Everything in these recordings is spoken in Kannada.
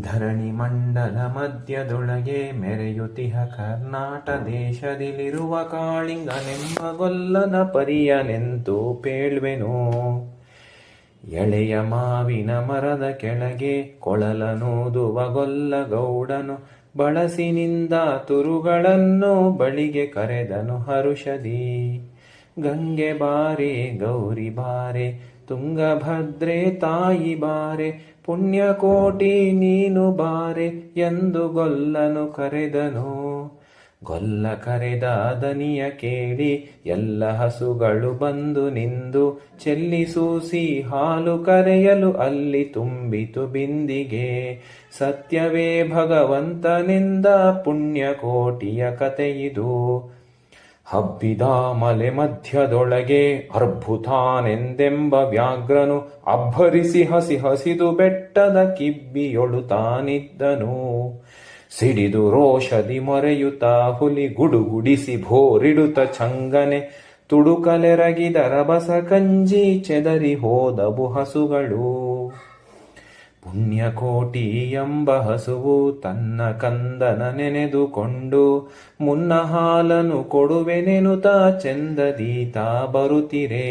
ಧರಣಿ ಮಂಡಲ ಮಧ್ಯದೊಳಗೆ ಮೆರೆಯುತಿಹ ಕರ್ನಾಟ ದೇಶದಲ್ಲಿರುವ ಕಾಳಿಂಗನೆಂಬ ಗೊಲ್ಲನ ಪರಿಯನೆಂತು ಪೇಳ್ವೆನು. ಎಳೆಯ ಮಾವಿನ ಮರದ ಕೆಳಗೆ ಕೊಳಲನೂದುವ ಗೊಲ್ಲ ಗೌಡನು ಬಳಸಿನಿಂದ ತುರುಗಳನ್ನು ಬಳಿಗೆ ಕರೆದನು ಹರುಷದಿ. ಗಂಗೆ ಬಾರೆ, ಗೌರಿ ಬಾರೆ, ತುಂಗಭದ್ರೆ ತಾಯಿ ಬಾರೆ, ಪುಣ್ಯಕೋಟಿ ನೀನು ಬಾರೆ ಎಂದು ಗೊಲ್ಲನು ಕರೆದನು. ಗೊಲ್ಲ ಕರೆದ ದನಿಯ ಕೇಳಿ ಎಲ್ಲ ಹಸುಗಳು ಬಂದು ನಿಂದು ಚೆಲ್ಲಿಸೂಸಿ ಹಾಲು ಕರೆಯಲು ಅಲ್ಲಿ ತುಂಬಿತು ಬಿಂದಿಗೆ. ಸತ್ಯವೇ ಭಗವಂತನಿಂದ ಪುಣ್ಯಕೋಟಿಯ ಕಥೆಯಿದು ಹಬ್ಬಿದ ಮಲೆ ಮಧ್ಯದೊಳಗೆ ಅರ್ಭುತಾನೆಂದೆಂಬ ವ್ಯಾಘ್ರನು ಅಬ್ಬರಿಸಿ ಹಸಿ ಹಸಿದು ಬೆಟ್ಟದ ಕಿಬ್ಬಿಯೊಳು ತಾನಿದ್ದನು. ಸಿಡಿದು ರೋಷದಿ ಮೊರೆಯುತ್ತ ಹುಲಿ ಗುಡುಗುಡಿಸಿ ಭೋರಿಡುತ ಚಂಗನೆ ತುಡುಕಲೆರಗಿದ ರಭಸ ಕಂಜಿ ಚೆದರಿ ಹೋದವು ಹಸುಗಳು. ಪುಣ್ಯಕೋಟಿ ಎಂಬ ಹಸುವು ತನ್ನ ಕಂದನ ನೆನೆದುಕೊಂಡು ಮುನ್ನ ಹಾಲನು ಕೊಡುವೆನೆನುತ ಚೆಂದದೀತ ಬರುತ್ತಿರೆ.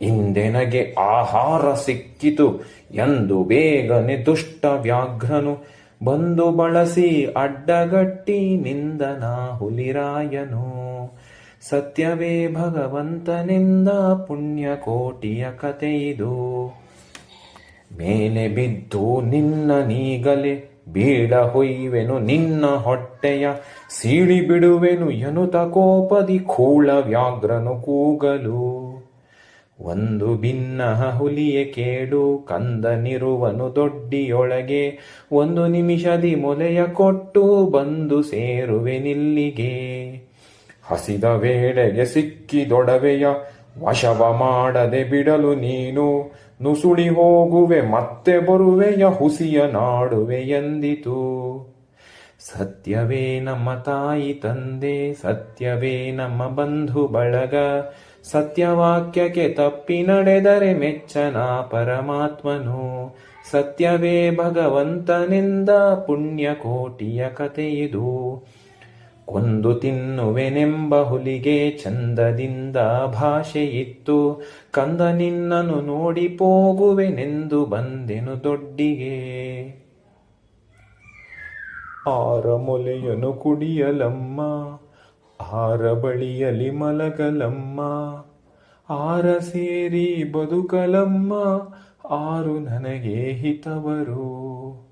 ಇಂದೆನಗೆ ಆಹಾರ ಸಿಕ್ಕಿತು, ಎಂದು ಬೇಗನೆ ದುಷ್ಟ ವ್ಯಾಘ್ರನು ಬಂದು ಬಳಸಿ ಅಡ್ಡಗಟ್ಟಿ ನಿಂದನ ಹುಲಿರಾಯನು ಸತ್ಯವೇ ಭಗವಂತನಿಂದ ಪುಣ್ಯಕೋಟಿಯ ಕಥೆಯಿದು ಮೇಲೆ ಬಿದ್ದು ನಿನ್ನ ನೀಗಲೆ ಬೀಳ ಹೊಯ್ವೆನು ನಿನ್ನ ಹೊಟ್ಟೆಯ ಸೀಳಿ ಬಿಡುವೆನು ಎನುತ ಕೋಪದಿ ಕೂಳ ವ್ಯಾಘ್ರನು ಕೂಗಲು. ಒಂದು ಭಿನ್ನ ಹುಲಿಯ ಕೇಳು ಕಂದನಿರುವನು ದೊಡ್ಡಿಯೊಳಗೆ ಒಂದು ನಿಮಿಷದಿ ಮೊಲೆಯ ಕೊಟ್ಟು ಬಂದು ಸೇರುವೆನಿಲ್ಲಿಗೆ ಹಸಿದ ವೇಳೆಗೆ ಸಿಕ್ಕಿದೊಡವೆಯ ವಶವ ಮಾಡದೆ ಬಿಡಲು ನೀನು ನುಸುಳಿ ಹೋಗುವೆ, ಮತ್ತೆ ಬರುವೆಯ ಹುಸಿಯ ನಾಡುವೆ ಎಂದಿತು. ಸತ್ಯವೇ ನಮ್ಮ ತಾಯಿ ತಂದೆ, ಸತ್ಯವೇ ನಮ್ಮ ಬಂಧು ಬಳಗ, ಸತ್ಯವಾಕ್ಯಕ್ಕೆ ತಪ್ಪಿ ನಡೆದರೆ ಮೆಚ್ಚನ ಪರಮಾತ್ಮನು. ಸತ್ಯವೇ ಭಗವಂತನಿಂದ ಪುಣ್ಯ ಕೋಟಿಯ ಕಥೆಯಿದು ಕೊಂದು ತಿನ್ನುವೆನೆಂಬ ಹುಲಿಗೆ ಚಂದದಿಂದ ಭಾಷೆಯಿತ್ತು. ಕಂದ ನಿನ್ನನು ನೋಡಿ ಪೋಗುವೆನೆಂದು ಬಂದೆನು ದೊಡ್ಡಿಗೆ. ಆರ ಮೊಲೆಯನು ಕುಡಿಯಲಮ್ಮ, ಆರ ಬಳಿಯಲಿ ಮಲಗಲಮ್ಮ, ಆರ ಸೇರಿ ಬದುಕಲಮ್ಮ, ಆರು ನನಗೆ ಹಿತವರು.